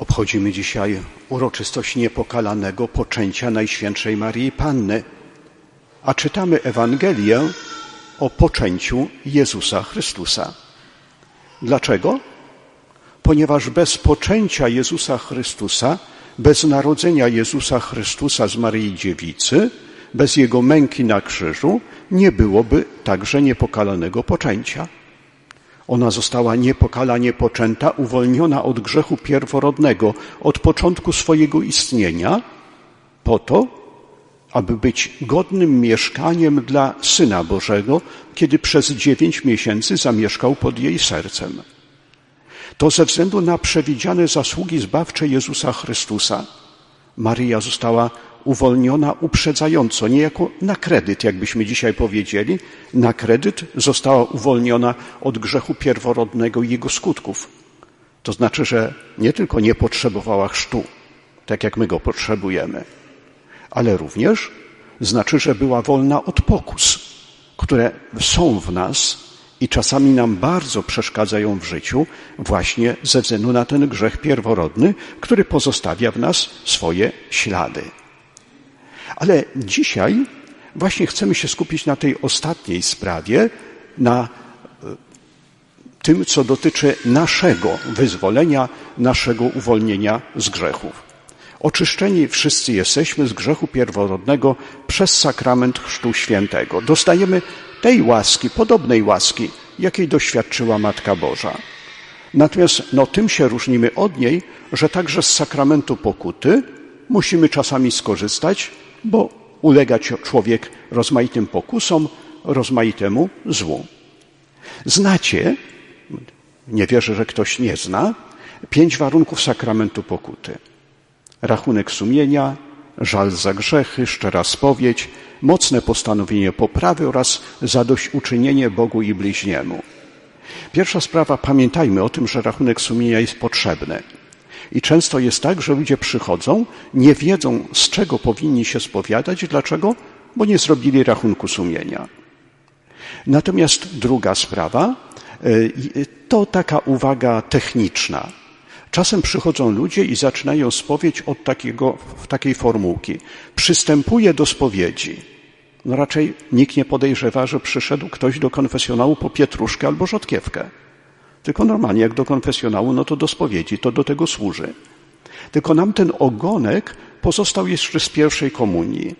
Obchodzimy dzisiaj uroczystość niepokalanego poczęcia Najświętszej Marii Panny, a czytamy Ewangelię o poczęciu Jezusa Chrystusa. Dlaczego? Ponieważ bez poczęcia Jezusa Chrystusa, bez narodzenia Jezusa Chrystusa z Maryi Dziewicy, bez Jego męki na krzyżu, nie byłoby także niepokalanego poczęcia. Ona została niepokalanie poczęta, uwolniona od grzechu pierworodnego od początku swojego istnienia, po to, aby być godnym mieszkaniem dla Syna Bożego, kiedy przez dziewięć miesięcy zamieszkał pod jej sercem. To ze względu na przewidziane zasługi zbawcze Jezusa Chrystusa. Maryja została uwolniona uprzedzająco, niejako na kredyt, jakbyśmy dzisiaj powiedzieli. Na kredyt została uwolniona od grzechu pierworodnego i jego skutków. To znaczy, że nie tylko nie potrzebowała chrztu, tak jak my go potrzebujemy, ale również znaczy, że była wolna od pokus, które są w nas i czasami nam bardzo przeszkadzają w życiu, właśnie ze względu na ten grzech pierworodny, który pozostawia w nas swoje ślady. Ale dzisiaj właśnie chcemy się skupić na tej ostatniej sprawie, na e, tym, co dotyczy naszego wyzwolenia, naszego uwolnienia z grzechów. Oczyszczeni wszyscy jesteśmy z grzechu pierworodnego przez sakrament Chrztu Świętego. Dostajemy tej łaski, podobnej łaski, jakiej doświadczyła Matka Boża. Natomiast no, tym się różnimy od niej, że także z sakramentu pokuty musimy czasami skorzystać, bo ulega człowiek rozmaitym pokusom, rozmaitemu złu. Znacie, nie wierzę, że ktoś nie zna, pięć warunków sakramentu pokuty. Rachunek sumienia, żal za grzechy, szczera spowiedź, mocne postanowienie poprawy oraz zadośćuczynienie Bogu i bliźniemu. Pierwsza sprawa, pamiętajmy o tym, że rachunek sumienia jest potrzebny. I często jest tak, że ludzie przychodzą, nie wiedzą z czego powinni się spowiadać. Dlaczego? Bo nie zrobili rachunku sumienia. Natomiast druga sprawa e, to taka uwaga techniczna. Czasem przychodzą ludzie i zaczynają spowiedź od takiego, takiej formułki. Przystępuje do spowiedzi. No raczej nikt nie podejrzewa, że przyszedł ktoś do konfesjonału po pietruszkę albo rzodkiewkę. Tylko normalnie, jak do konfesjonału, no to do spowiedzi, to do tego służy. Tylko nam ten ogonek pozostał jeszcze z pierwszej komunii,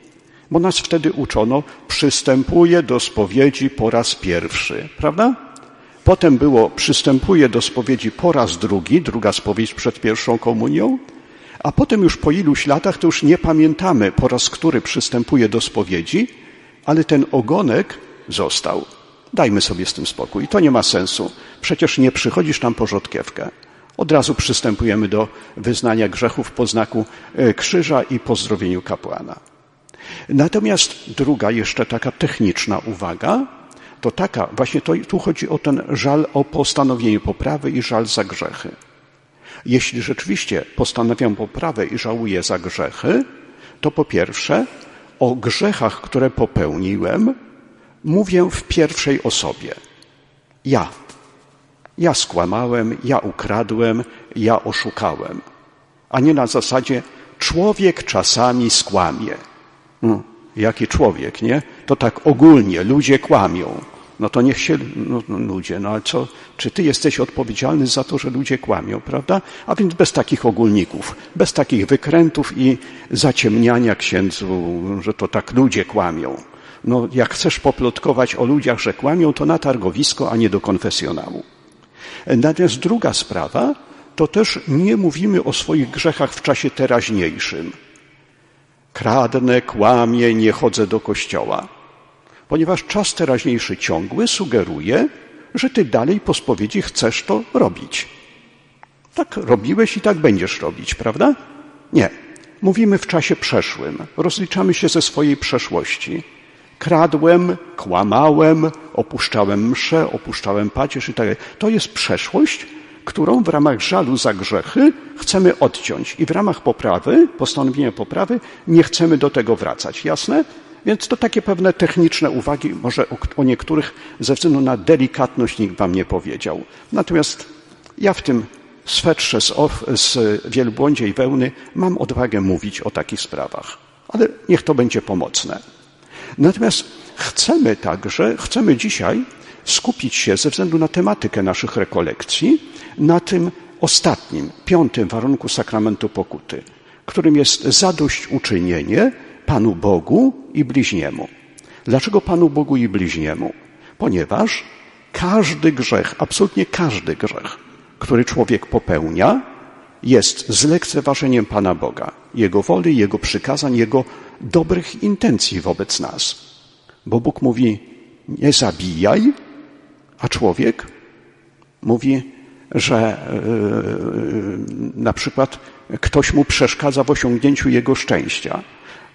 bo nas wtedy uczono, przystępuje do spowiedzi po raz pierwszy, prawda? Potem było, przystępuje do spowiedzi po raz drugi, druga spowiedź przed pierwszą komunią, a potem już po iluś latach to już nie pamiętamy po raz który przystępuje do spowiedzi, ale ten ogonek został. Dajmy sobie z tym spokój. To nie ma sensu. Przecież nie przychodzisz tam po rzodkiewkę. Od razu przystępujemy do wyznania grzechów po znaku e, krzyża i pozdrowieniu kapłana. Natomiast druga jeszcze taka techniczna uwaga, to taka, właśnie to, tu chodzi o ten żal o postanowienie poprawy i żal za grzechy. Jeśli rzeczywiście postanawiam poprawę i żałuję za grzechy, to po pierwsze o grzechach, które popełniłem, mówię w pierwszej osobie. Ja. Ja skłamałem, ja ukradłem, ja oszukałem. A nie na zasadzie człowiek czasami skłamie. No, jaki człowiek, nie? To tak ogólnie, ludzie kłamią. No to niech się, no, no, ludzie, no ale co, czy ty jesteś odpowiedzialny za to, że ludzie kłamią, prawda? A więc bez takich ogólników, bez takich wykrętów i zaciemniania księdzu, że to tak ludzie kłamią. No, jak chcesz poplotkować o ludziach, że kłamią, to na targowisko, a nie do konfesjonału. Natomiast druga sprawa, to też nie mówimy o swoich grzechach w czasie teraźniejszym. Kradnę, kłamię, nie chodzę do kościoła. Ponieważ czas teraźniejszy ciągły sugeruje, że ty dalej po spowiedzi chcesz to robić. Tak robiłeś i tak będziesz robić, prawda? Nie. Mówimy w czasie przeszłym. Rozliczamy się ze swojej przeszłości. Kradłem, kłamałem, opuszczałem mszę, opuszczałem pacierz i tak dalej. To jest przeszłość, którą w ramach żalu za grzechy chcemy odciąć i w ramach poprawy, postanowienia poprawy, nie chcemy do tego wracać. Jasne? Więc to takie pewne techniczne uwagi, może o, o niektórych ze względu na delikatność nikt wam nie powiedział. Natomiast ja w tym swetrze z, of, z wielbłądziej wełny mam odwagę mówić o takich sprawach. Ale niech to będzie pomocne. Natomiast chcemy także, chcemy dzisiaj skupić się ze względu na tematykę naszych rekolekcji na tym ostatnim, piątym warunku sakramentu pokuty, którym jest zadośćuczynienie Panu Bogu i bliźniemu. Dlaczego Panu Bogu i bliźniemu? Ponieważ każdy grzech, absolutnie każdy grzech, który człowiek popełnia, jest zlekceważeniem Pana Boga, Jego woli, Jego przykazań, Jego dobrych intencji wobec nas. Bo Bóg mówi, nie zabijaj, a człowiek mówi, że yy, na przykład ktoś mu przeszkadza w osiągnięciu jego szczęścia.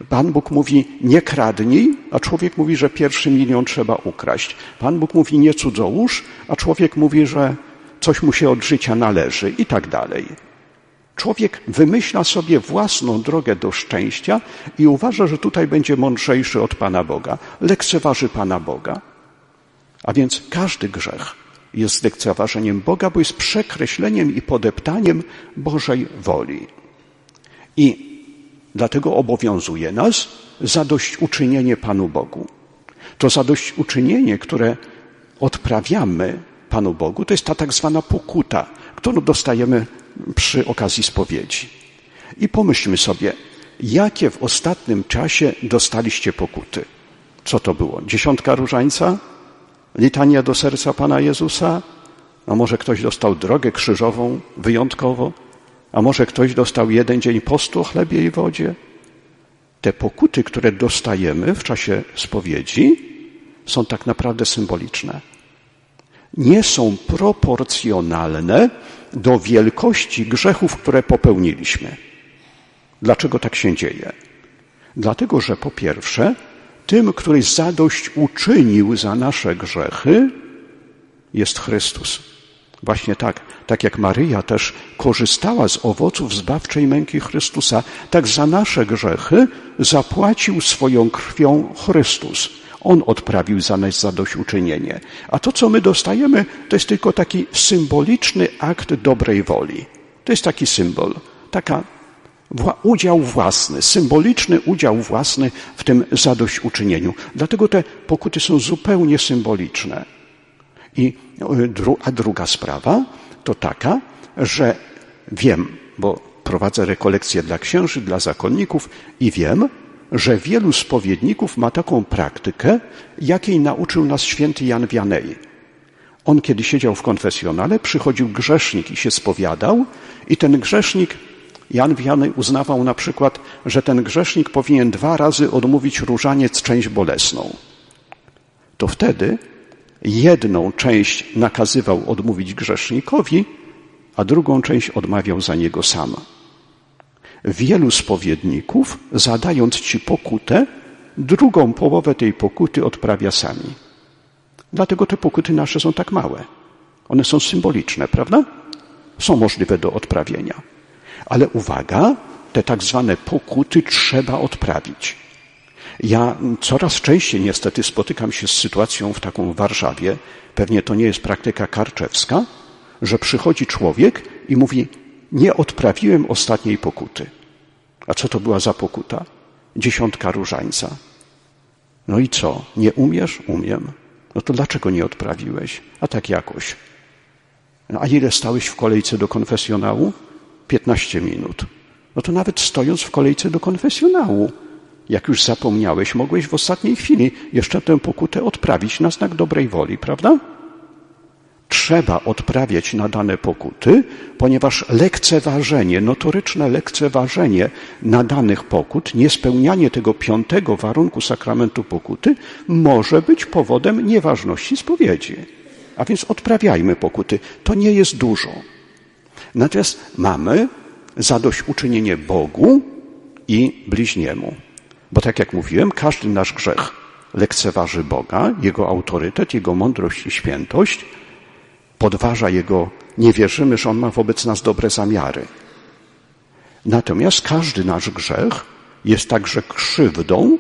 Pan Bóg mówi nie kradnij, a człowiek mówi, że pierwszy milion trzeba ukraść. Pan Bóg mówi nie cudzołóż, a człowiek mówi, że coś mu się od życia należy i tak dalej. Człowiek wymyśla sobie własną drogę do szczęścia i uważa, że tutaj będzie mądrzejszy od Pana Boga. Lekceważy Pana Boga. A więc każdy grzech jest lekceważeniem Boga, bo jest przekreśleniem i podeptaniem Bożej woli. I dlatego obowiązuje nas zadośćuczynienie Panu Bogu. To zadośćuczynienie, które odprawiamy Panu Bogu, to jest ta tak zwana pokuta, którą dostajemy przy okazji spowiedzi. I pomyślmy sobie, jakie w ostatnim czasie dostaliście pokuty? Co to było? Dziesiątka różańca? Litania do serca Pana Jezusa? A może ktoś dostał drogę krzyżową wyjątkowo? A może ktoś dostał jeden dzień postu o chlebie i wodzie? Te pokuty, które dostajemy w czasie spowiedzi, są tak naprawdę symboliczne. Nie są proporcjonalne do wielkości grzechów, które popełniliśmy. Dlaczego tak się dzieje? Dlatego, że po pierwsze, tym, który zadość uczynił za nasze grzechy, jest Chrystus. Właśnie tak, tak jak Maryja też korzystała z owoców zbawczej męki Chrystusa, tak za nasze grzechy zapłacił swoją krwią Chrystus. On odprawił za nas zadośćuczynienie. A to, co my dostajemy, to jest tylko taki symboliczny akt dobrej woli. To jest taki symbol, taka udział własny, symboliczny udział własny w tym zadośćuczynieniu. Dlatego te pokuty są zupełnie symboliczne. I, e, a druga sprawa to taka, że wiem, bo prowadzę rekolekcje dla księży, dla zakonników i wiem, że wielu spowiedników ma taką praktykę, jakiej nauczył nas święty Jan Wianej. On, kiedy siedział w konfesjonale, przychodził grzesznik i się spowiadał, i ten grzesznik, Jan Wianej uznawał na przykład, że ten grzesznik powinien dwa razy odmówić różaniec część bolesną. To wtedy jedną część nakazywał odmówić grzesznikowi, a drugą część odmawiał za niego sama wielu spowiedników, zadając ci pokutę, drugą połowę tej pokuty odprawia sami. Dlatego te pokuty nasze są tak małe. One są symboliczne, prawda? Są możliwe do odprawienia. Ale uwaga, te tak zwane pokuty trzeba odprawić. Ja coraz częściej niestety spotykam się z sytuacją w taką Warszawie, pewnie to nie jest praktyka karczewska, że przychodzi człowiek i mówi: Nie odprawiłem ostatniej pokuty. A co to była za pokuta? Dziesiątka różańca. No i co? Nie umiesz? Umiem. No to dlaczego nie odprawiłeś? A tak jakoś. No a ile stałeś w kolejce do konfesjonału? Piętnaście minut. No to nawet stojąc w kolejce do konfesjonału, jak już zapomniałeś, mogłeś w ostatniej chwili jeszcze tę pokutę odprawić na znak dobrej woli, prawda? Trzeba odprawiać na dane pokuty, ponieważ lekceważenie, notoryczne lekceważenie nadanych pokut, niespełnianie tego piątego warunku sakramentu pokuty może być powodem nieważności spowiedzi. A więc odprawiajmy pokuty. To nie jest dużo. Natomiast mamy zadośćuczynienie Bogu i bliźniemu. Bo tak jak mówiłem, każdy nasz grzech lekceważy Boga, Jego autorytet, Jego mądrość i świętość, podważa Jego, nie wierzymy, że On ma wobec nas dobre zamiary. Natomiast każdy nasz grzech jest także krzywdą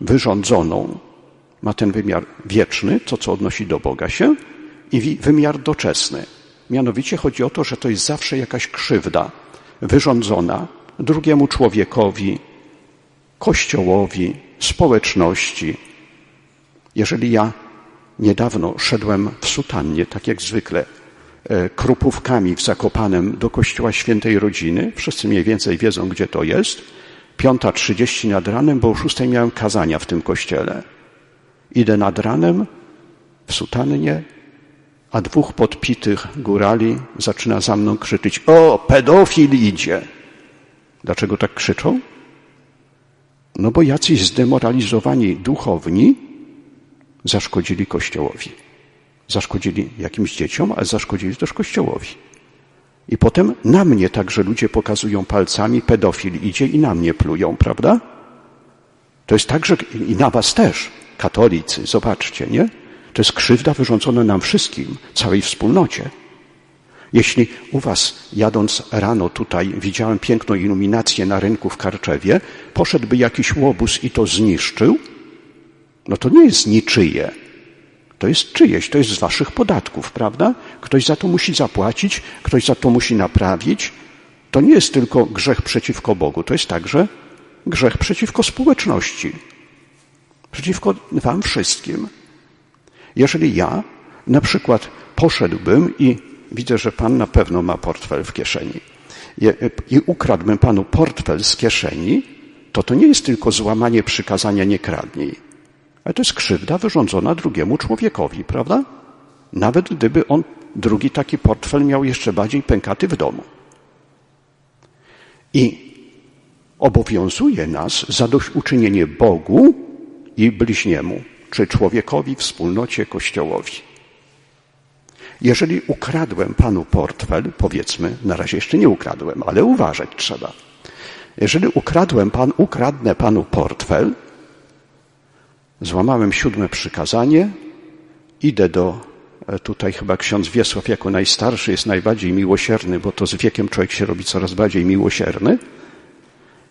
wyrządzoną. Ma ten wymiar wieczny, to co odnosi do Boga się, i wymiar doczesny, Mianowicie chodzi o to, że to jest zawsze jakaś krzywda wyrządzona drugiemu człowiekowi, kościołowi, społeczności. Jeżeli ja niedawno szedłem w sutannie, tak jak zwykle, e, krupówkami w Zakopanem do kościoła świętej rodziny, wszyscy mniej więcej wiedzą, gdzie to jest, piąta trzydzieści nad ranem, bo o szóstej miałem kazania w tym kościele. Idę nad ranem w sutannie, a dwóch podpitych górali zaczyna za mną krzyczeć: O, pedofil idzie! Dlaczego tak krzyczą? No bo jacyś zdemoralizowani duchowni zaszkodzili Kościołowi. Zaszkodzili jakimś dzieciom, ale zaszkodzili też Kościołowi. I potem na mnie także ludzie pokazują palcami, pedofil idzie i na mnie plują, prawda? To jest tak, że i na was też, katolicy, zobaczcie, nie? To jest krzywda wyrządzona nam wszystkim, całej wspólnocie. Jeśli u was, jadąc rano tutaj, widziałem piękną iluminację na rynku w Karczewie, poszedłby jakiś łobuz i to zniszczył, no to nie jest niczyje. To jest czyjeś, to jest z waszych podatków, prawda? Ktoś za to musi zapłacić, ktoś za to musi naprawić. To nie jest tylko grzech przeciwko Bogu, to jest także grzech przeciwko społeczności, przeciwko wam wszystkim. Jeżeli ja na przykład poszedłbym i widzę, że pan na pewno ma portfel w kieszeni i ukradłbym panu portfel z kieszeni, to to nie jest tylko złamanie przykazania nie kradnij, ale to jest krzywda wyrządzona drugiemu człowiekowi, prawda? Nawet gdyby on drugi taki portfel miał jeszcze bardziej pękaty w domu. I obowiązuje nas zadośćuczynienie Bogu i bliźniemu czy człowiekowi, wspólnocie, kościołowi. Jeżeli ukradłem panu portfel, powiedzmy, na razie jeszcze nie ukradłem, ale uważać trzeba. Jeżeli ukradłem pan, ukradnę panu portfel, złamałem siódme przykazanie, idę do, e, tutaj chyba ksiądz Wiesław jako najstarszy jest najbardziej miłosierny, bo to z wiekiem człowiek się robi coraz bardziej miłosierny.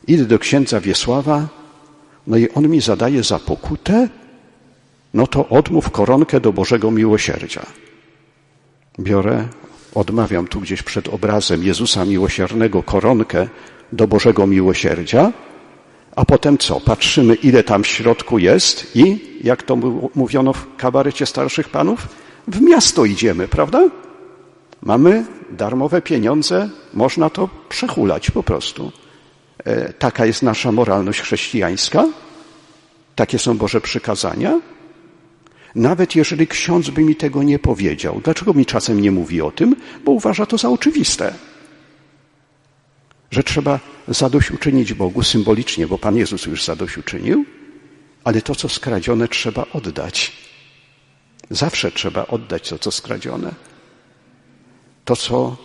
Idę do księdza Wiesława, no i on mi zadaje za pokutę no to odmów koronkę do Bożego Miłosierdzia. Biorę, odmawiam tu gdzieś przed obrazem Jezusa Miłosiernego koronkę do Bożego Miłosierdzia, a potem co? Patrzymy, ile tam w środku jest i, jak to mówiono w kabarecie starszych panów, w miasto idziemy, prawda? Mamy darmowe pieniądze, można to przechulać po prostu. E, taka jest nasza moralność chrześcijańska, takie są Boże przykazania, nawet jeżeli ksiądz by mi tego nie powiedział. Dlaczego mi czasem nie mówi o tym? Bo uważa to za oczywiste. Że trzeba zadośćuczynić Bogu symbolicznie, bo Pan Jezus już zadośćuczynił, ale to, co skradzione, trzeba oddać. Zawsze trzeba oddać to, co skradzione. To, co,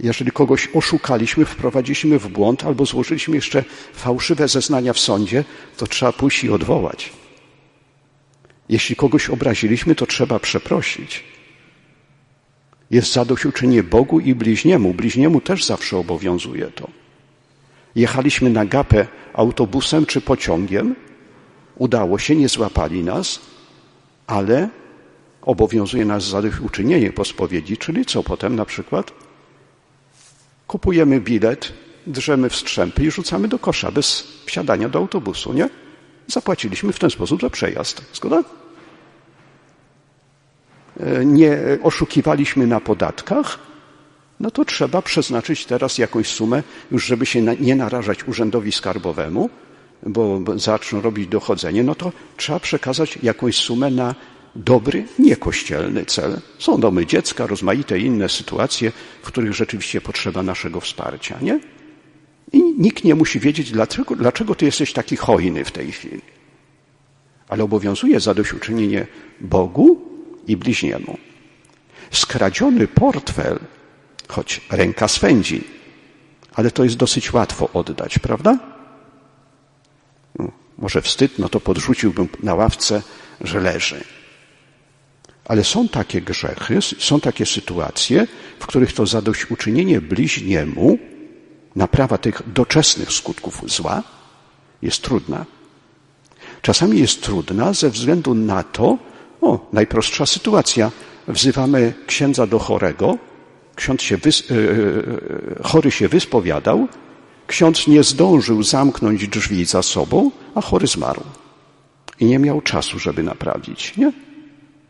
jeżeli kogoś oszukaliśmy, wprowadziliśmy w błąd albo złożyliśmy jeszcze fałszywe zeznania w sądzie, to trzeba pójść i odwołać. Jeśli kogoś obraziliśmy, to trzeba przeprosić. Jest zadośćuczynienie Bogu i bliźniemu. Bliźniemu też zawsze obowiązuje to. Jechaliśmy na gapę autobusem czy pociągiem. Udało się, nie złapali nas, ale obowiązuje nas zadośćuczynienie po spowiedzi, czyli co potem na przykład? Kupujemy bilet, drzemy w strzępy i rzucamy do kosza bez wsiadania do autobusu, nie? Zapłaciliśmy w ten sposób za przejazd. Zgoda? E, nie oszukiwaliśmy na podatkach, no to trzeba przeznaczyć teraz jakąś sumę, już żeby się nie narażać urzędowi skarbowemu, bo zaczną robić dochodzenie, no to trzeba przekazać jakąś sumę na dobry, niekościelny cel. Są domy dziecka, rozmaite inne sytuacje, w których rzeczywiście potrzeba naszego wsparcia, nie? I nikt nie musi wiedzieć, dlaczego, dlaczego ty jesteś taki hojny w tej chwili. Ale obowiązuje zadośćuczynienie Bogu i bliźniemu. Skradziony portfel, choć ręka swędzi, ale to jest dosyć łatwo oddać, prawda? No, może wstyd, no to podrzuciłbym na ławce, że leży. Ale są takie grzechy, są takie sytuacje, w których to zadośćuczynienie bliźniemu naprawa tych doczesnych skutków zła jest trudna. Czasami jest trudna ze względu na to, o, najprostsza sytuacja. Wzywamy księdza do chorego ksiądz się wys, e, e, chory się wyspowiadał, ksiądz nie zdążył zamknąć drzwi za sobą, a chory zmarł. I nie miał czasu, żeby naprawić, nie?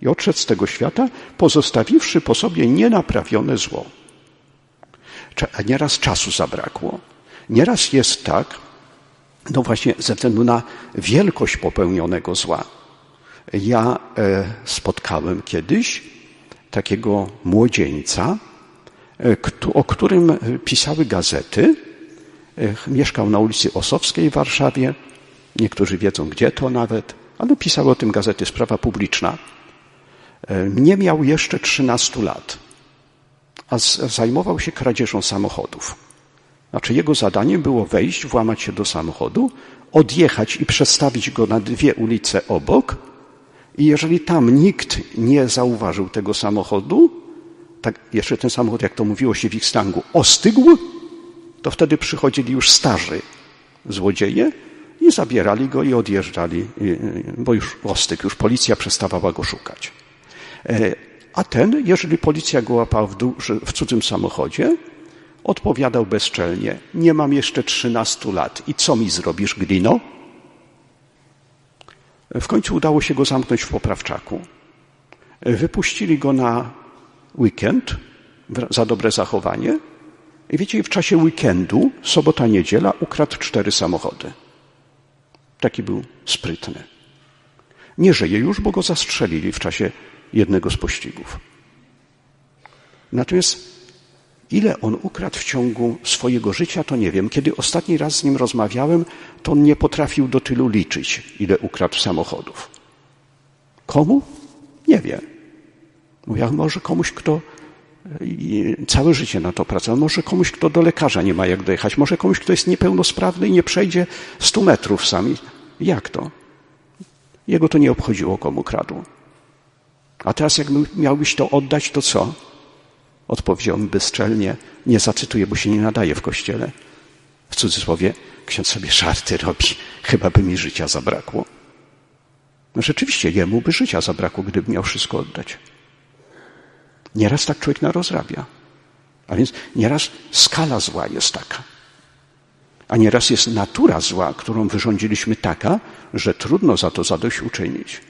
I odszedł z tego świata, pozostawiwszy po sobie nienaprawione zło. A nieraz czasu zabrakło. Nieraz jest tak, no właśnie ze względu na wielkość popełnionego zła. Ja e, spotkałem kiedyś takiego młodzieńca, o którym pisały gazety. E, mieszkał na ulicy Osowskiej w Warszawie. Niektórzy wiedzą, gdzie to nawet, ale pisały o tym gazety Sprawa Publiczna. Nie miał jeszcze 13 lat, a zajmował się kradzieżą samochodów. Znaczy jego zadaniem było wejść, włamać się do samochodu, odjechać i przestawić go na dwie ulice obok i jeżeli tam nikt nie zauważył tego samochodu, tak jeszcze ten samochód, jak to mówiło się w ich ostygł, to wtedy przychodzili już starzy złodzieje i zabierali go i odjeżdżali, bo już ostygł, już policja przestawała go szukać. E, a ten, jeżeli policja go łapała w, w cudzym samochodzie, Odpowiadał bezczelnie: Nie mam jeszcze trzynastu lat. I co mi zrobisz, Glino? W końcu udało się go zamknąć w poprawczaku. Wypuścili go na weekend za dobre zachowanie. I wiecie, w czasie weekendu, sobota, niedziela, ukradł cztery samochody. Taki był sprytny. Nie żyje już, bo go zastrzelili w czasie jednego z pościgów. Natomiast Ile on ukradł w ciągu swojego życia, to nie wiem. Kiedy ostatni raz z nim rozmawiałem, to on nie potrafił do tylu liczyć, ile ukradł samochodów. Komu? Nie wiem. Mówię, może komuś, kto całe życie na to pracował, może komuś, kto do lekarza nie ma jak dojechać, może komuś, kto jest niepełnosprawny i nie przejdzie stu metrów sami. Jak to? Jego to nie obchodziło, komu kradł. A teraz, jak miałbyś to oddać, to co? Odpowiedział mi bezczelnie, nie zacytuję, bo się nie nadaje w kościele. W cudzysłowie, ksiądz sobie żarty robi, chyba by mi życia zabrakło. No rzeczywiście, jemu by życia zabrakło, gdyby miał wszystko oddać. Nieraz tak człowiek narozrabia. A więc nieraz skala zła jest taka. A nieraz jest natura zła, którą wyrządziliśmy taka, że trudno za to zadośćuczynić.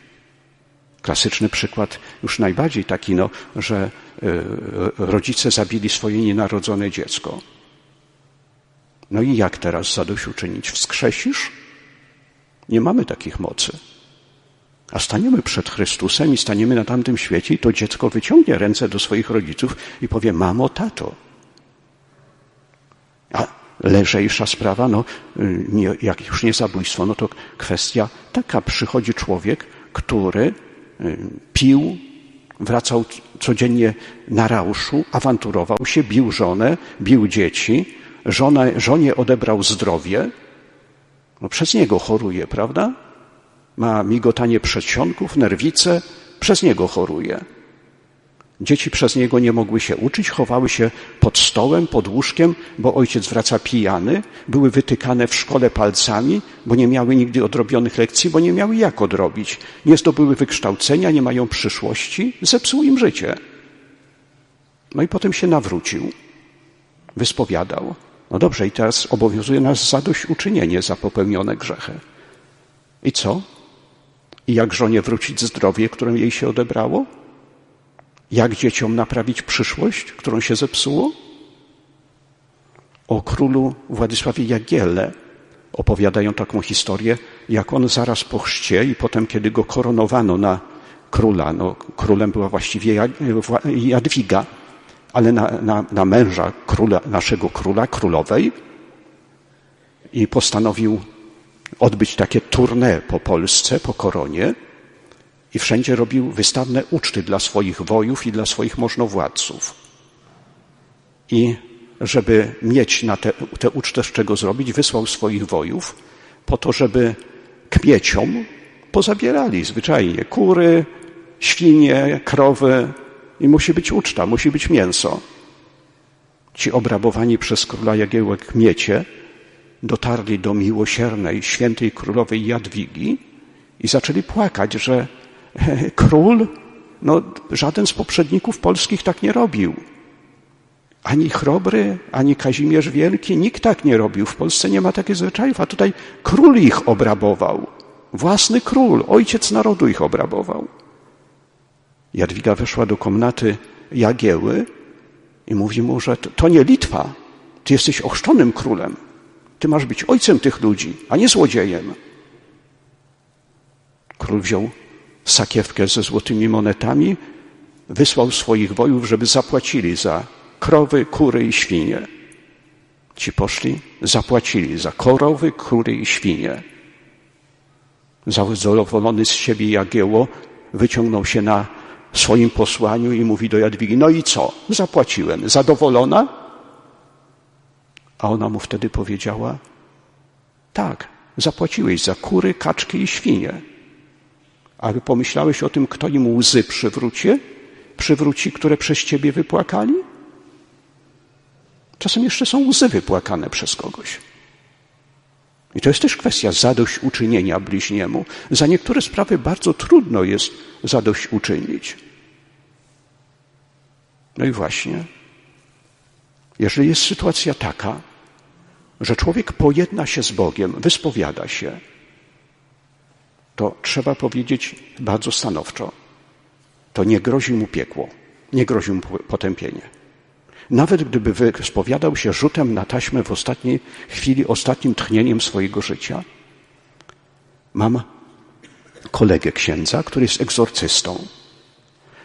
Klasyczny przykład, już najbardziej taki, no, że e, rodzice zabili swoje nienarodzone dziecko. No i jak teraz zadośćuczynić? Wskrzesisz? Nie mamy takich mocy. A staniemy przed Chrystusem i staniemy na tamtym świecie i to dziecko wyciągnie ręce do swoich rodziców i powie, mamo, tato. A lżejsza sprawa, no, y, nie, jak już nie zabójstwo, no to kwestia taka. Przychodzi człowiek, który pił, wracał codziennie na rauszu, awanturował się, bił żonę, bił dzieci, żona, żonie odebrał zdrowie, no przez niego choruje, prawda? Ma migotanie przedsionków, nerwice, przez niego choruje. Dzieci przez niego nie mogły się uczyć, chowały się pod stołem, pod łóżkiem, bo ojciec wraca pijany, były wytykane w szkole palcami, bo nie miały nigdy odrobionych lekcji, bo nie miały jak odrobić. Nie zdobyły wykształcenia, nie mają przyszłości, zepsuł im życie. No i potem się nawrócił, wyspowiadał. No dobrze, i teraz obowiązuje nas zadośćuczynienie za popełnione grzechy. I co? I jak żonie wrócić zdrowie, które jej się odebrało? Jak dzieciom naprawić przyszłość, którą się zepsuło? O królu Władysławie Jagielle opowiadają taką historię, jak on zaraz po chrzcie i potem, kiedy go koronowano na króla, no, królem była właściwie Jadwiga, ale na, na, na męża króla, naszego króla, królowej i postanowił odbyć takie tournée po Polsce, po koronie, i wszędzie robił wystawne uczty dla swoich wojów i dla swoich możnowładców. I żeby mieć na te, te ucztę z czego zrobić, wysłał swoich wojów po to, żeby kmieciom pozabierali zwyczajnie kury, świnie, krowy i musi być uczta, musi być mięso. Ci obrabowani przez króla Jagiełek kmiecie dotarli do miłosiernej, świętej królowej Jadwigi i zaczęli płakać, że Król, no żaden z poprzedników polskich tak nie robił. Ani Chrobry, ani Kazimierz Wielki, nikt tak nie robił. W Polsce nie ma takich zwyczajów, a tutaj król ich obrabował. Własny król, ojciec narodu ich obrabował. Jadwiga weszła do komnaty Jagieły i mówi mu, że to nie Litwa, ty jesteś ochrzczonym królem. Ty masz być ojcem tych ludzi, a nie złodziejem. Król wziął sakiewkę ze złotymi monetami, wysłał swoich wojów, żeby zapłacili za krowy, kury i świnie. Ci poszli, zapłacili za korowy, kury i świnie. Zadowolony z siebie Jagieło wyciągnął się na swoim posłaniu i mówi do Jadwigi, no i co? Zapłaciłem. Zadowolona? A ona mu wtedy powiedziała, tak, zapłaciłeś za kury, kaczki i świnie. Ale pomyślałeś o tym, kto im łzy przywróci? Przywróci, które przez ciebie wypłakali? Czasem jeszcze są łzy wypłakane przez kogoś. I to jest też kwestia zadośćuczynienia bliźniemu. Za niektóre sprawy bardzo trudno jest zadośćuczynić. No i właśnie, jeżeli jest sytuacja taka, że człowiek pojedna się z Bogiem, wyspowiada się, to trzeba powiedzieć bardzo stanowczo, to nie grozi mu piekło, nie grozi mu potępienie. Nawet gdyby wyspowiadał się rzutem na taśmę w ostatniej chwili, ostatnim tchnieniem swojego życia. Mam kolegę księdza, który jest egzorcystą.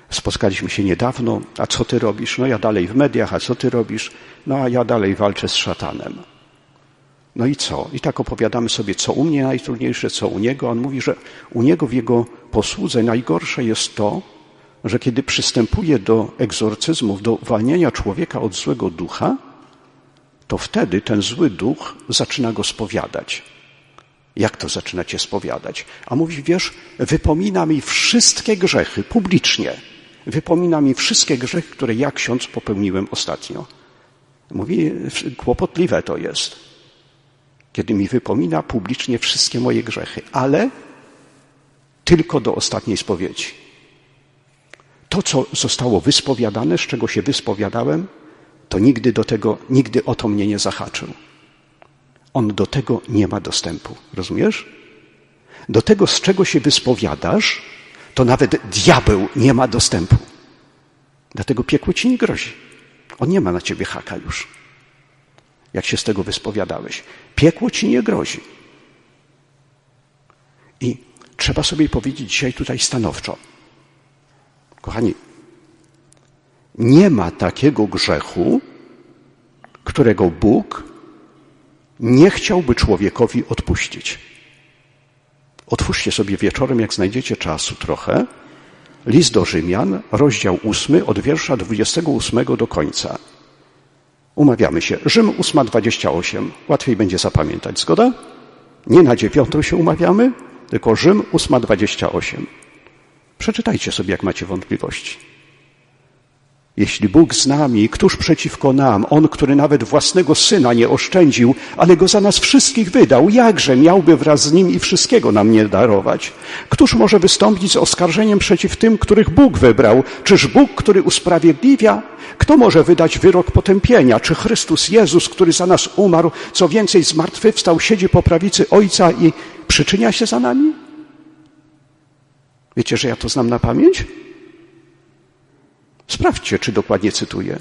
Spotkaliśmy się niedawno, a co ty robisz? No ja dalej w mediach, a co ty robisz? No a ja dalej walczę z szatanem. No i co? I tak opowiadamy sobie, co u mnie najtrudniejsze, co u niego. On mówi, że u niego w jego posłudze najgorsze jest to, że kiedy przystępuje do egzorcyzmów, do uwalniania człowieka od złego ducha, to wtedy ten zły duch zaczyna go spowiadać. Jak to zaczyna cię spowiadać? A mówi, wiesz, wypomina mi wszystkie grzechy publicznie. Wypomina mi wszystkie grzechy, które ja ksiądz popełniłem ostatnio. Mówi, kłopotliwe to jest, kiedy mi wypomina publicznie wszystkie moje grzechy, ale tylko do ostatniej spowiedzi. To, co zostało wyspowiadane, z czego się wyspowiadałem, to nigdy do tego, nigdy o to mnie nie zahaczył. On do tego nie ma dostępu. Rozumiesz? Do tego, z czego się wyspowiadasz, to nawet diabeł nie ma dostępu. Dlatego piekło ci nie grozi. On nie ma na ciebie haka już. Jak się z tego wyspowiadałeś. Piekło ci nie grozi. I trzeba sobie powiedzieć dzisiaj tutaj stanowczo. Kochani, nie ma takiego grzechu, którego Bóg nie chciałby człowiekowi odpuścić. Otwórzcie sobie wieczorem, jak znajdziecie czasu trochę, list do Rzymian, rozdział 8, od wiersza 28 do końca. Umawiamy się. Rzym 8.28. Łatwiej będzie zapamiętać. Zgoda? Nie na dziewiątą się umawiamy, tylko Rzym 8.28. Przeczytajcie sobie, jak macie wątpliwości. Jeśli Bóg z nami, któż przeciwko nam? On, który nawet własnego syna nie oszczędził, ale go za nas wszystkich wydał, jakże miałby wraz z nim i wszystkiego nam nie darować? Któż może wystąpić z oskarżeniem przeciw tym, których Bóg wybrał? Czyż Bóg, który usprawiedliwia? Kto może wydać wyrok potępienia? Czy Chrystus Jezus, który za nas umarł, co więcej zmartwychwstał, siedzi po prawicy Ojca i przyczynia się za nami? Wiecie, że ja to znam na pamięć? Sprawdźcie, czy dokładnie cytuję.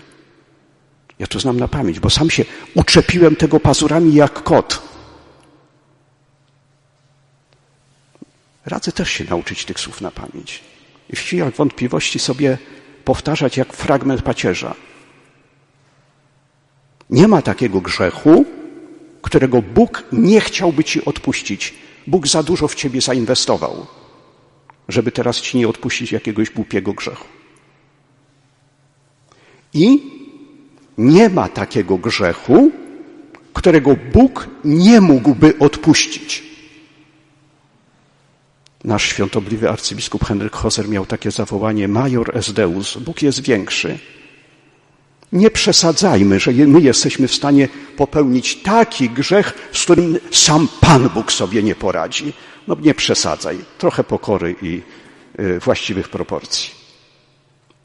Ja to znam na pamięć, bo sam się uczepiłem tego pazurami jak kot. Radzę też się nauczyć tych słów na pamięć. I w chwilach wątpliwości sobie powtarzać jak fragment pacierza. Nie ma takiego grzechu, którego Bóg nie chciałby ci odpuścić. Bóg za dużo w ciebie zainwestował, żeby teraz ci nie odpuścić jakiegoś głupiego grzechu. I nie ma takiego grzechu, którego Bóg nie mógłby odpuścić. Nasz świątobliwy arcybiskup Henryk Hoser miał takie zawołanie Major es Deus, Bóg jest większy. Nie przesadzajmy, że my jesteśmy w stanie popełnić taki grzech, z którym sam Pan Bóg sobie nie poradzi. No nie przesadzaj, trochę pokory i y, właściwych proporcji.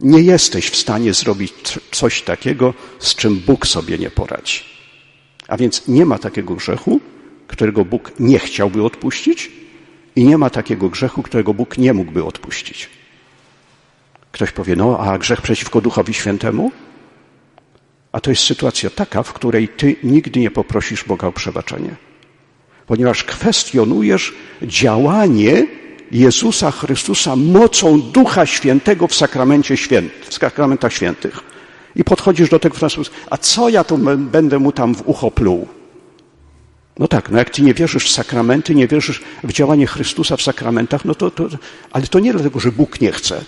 Nie jesteś w stanie zrobić coś takiego, z czym Bóg sobie nie poradzi. A więc nie ma takiego grzechu, którego Bóg nie chciałby odpuścić, i nie ma takiego grzechu, którego Bóg nie mógłby odpuścić. Ktoś powie, no a grzech przeciwko Duchowi Świętemu? A to jest sytuacja taka, w której ty nigdy nie poprosisz Boga o przebaczenie, ponieważ kwestionujesz działanie Jezusa Chrystusa mocą Ducha Świętego w sakramencie święt, w sakramentach świętych. I podchodzisz do tego w ten sposób, a co ja tu będę mu tam w ucho pluł? No tak, no jak ty nie wierzysz w sakramenty, nie wierzysz w działanie Chrystusa w sakramentach, no to, to ale to nie dlatego, że Bóg nie chce.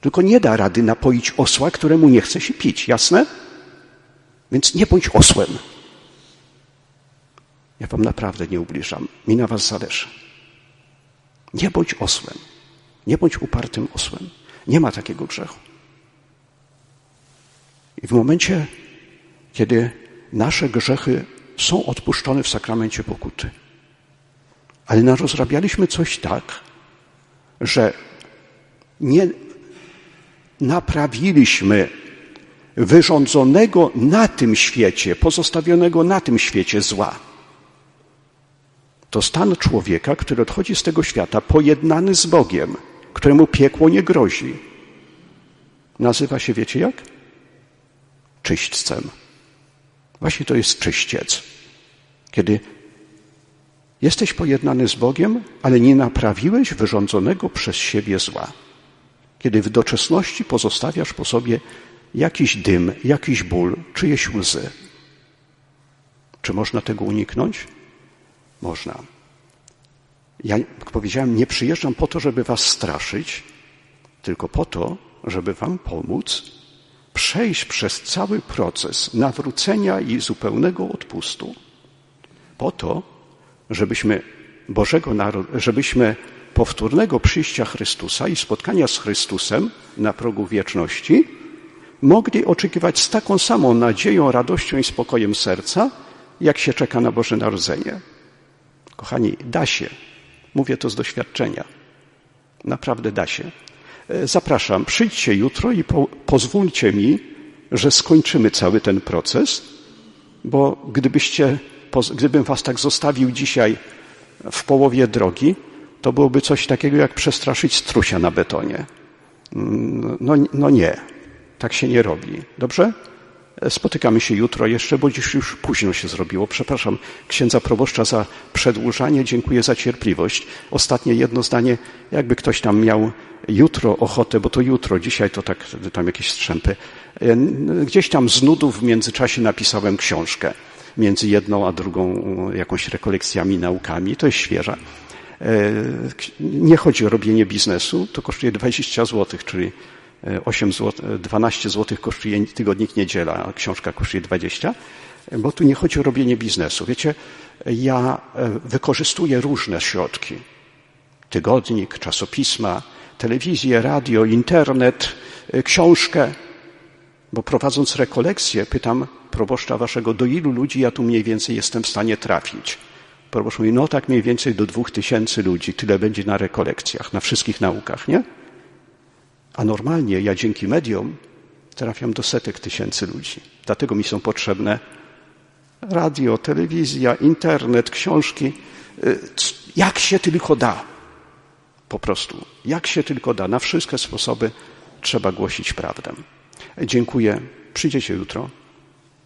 Tylko nie da rady napoić osła, któremu nie chce się pić, jasne? Więc nie bądź osłem. Ja wam naprawdę nie ubliżam. Mi na was zależy. Nie bądź osłem. Nie bądź upartym osłem. Nie ma takiego grzechu. I w momencie, kiedy nasze grzechy są odpuszczone w sakramencie pokuty, ale narozrabialiśmy coś tak, że nie naprawiliśmy wyrządzonego na tym świecie, pozostawionego na tym świecie zła. To stan człowieka, który odchodzi z tego świata pojednany z Bogiem, któremu piekło nie grozi. Nazywa się, wiecie jak? Czyśćcem. Właśnie to jest czyściec. Kiedy jesteś pojednany z Bogiem, ale nie naprawiłeś wyrządzonego przez siebie zła kiedy w doczesności pozostawiasz po sobie jakiś dym, jakiś ból, czyjeś łzy. Czy można tego uniknąć? Można. Ja, jak powiedziałem, nie przyjeżdżam po to, żeby was straszyć, tylko po to, żeby wam pomóc przejść przez cały proces nawrócenia i zupełnego odpustu. Po to, żebyśmy Bożego żebyśmy powtórnego przyjścia Chrystusa i spotkania z Chrystusem na progu wieczności, mogli oczekiwać z taką samą nadzieją, radością i spokojem serca, jak się czeka na Boże Narodzenie. Kochani, da się. Mówię to z doświadczenia. Naprawdę da się. E, zapraszam, przyjdźcie jutro i po, pozwólcie mi, że skończymy cały ten proces, bo gdybyście, gdybym was tak zostawił dzisiaj w połowie drogi, to byłoby coś takiego jak przestraszyć strusia na betonie. No, no nie, tak się nie robi. Dobrze? Spotykamy się jutro jeszcze, bo dziś już późno się zrobiło. Przepraszam księdza proboszcza za przedłużanie, dziękuję za cierpliwość. Ostatnie jedno zdanie, jakby ktoś tam miał jutro ochotę, bo to jutro, dzisiaj to tak tam jakieś strzępy. Gdzieś tam z nudów w międzyczasie napisałem książkę między jedną a drugą jakąś rekolekcjami, naukami. To jest świeża. E, nie chodzi o robienie biznesu, to kosztuje 20 zł, czyli 8 zł, 12 zł kosztuje tygodnik niedziela, a książka kosztuje 20, bo tu nie chodzi o robienie biznesu. Wiecie, ja e, wykorzystuję różne środki. Tygodnik, czasopisma, telewizję, radio, internet, e, książkę, bo prowadząc rekolekcje pytam proboszcza waszego, do ilu ludzi ja tu mniej więcej jestem w stanie trafić. Proboszcz mówi, no tak mniej więcej do dwóch tysięcy ludzi, tyle będzie na rekolekcjach, na wszystkich naukach, nie? A normalnie ja dzięki mediom trafiam do setek tysięcy ludzi. Dlatego mi są potrzebne radio, telewizja, internet, książki. Y, jak się tylko da. Po prostu. Jak się tylko da. Na wszystkie sposoby trzeba głosić prawdę. Dziękuję. Przyjdziecie jutro.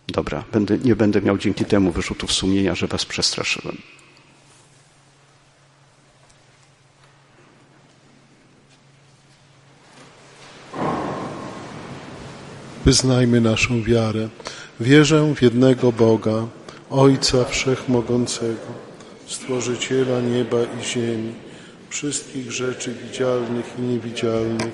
Dobra, będę, nie będę miał dzięki temu wyrzutów sumienia, że was przestraszyłem. Wyznajmy naszą wiarę. Wierzę w jednego Boga, Ojca Wszechmogącego, Stworzyciela nieba i ziemi, wszystkich rzeczy widzialnych i niewidzialnych,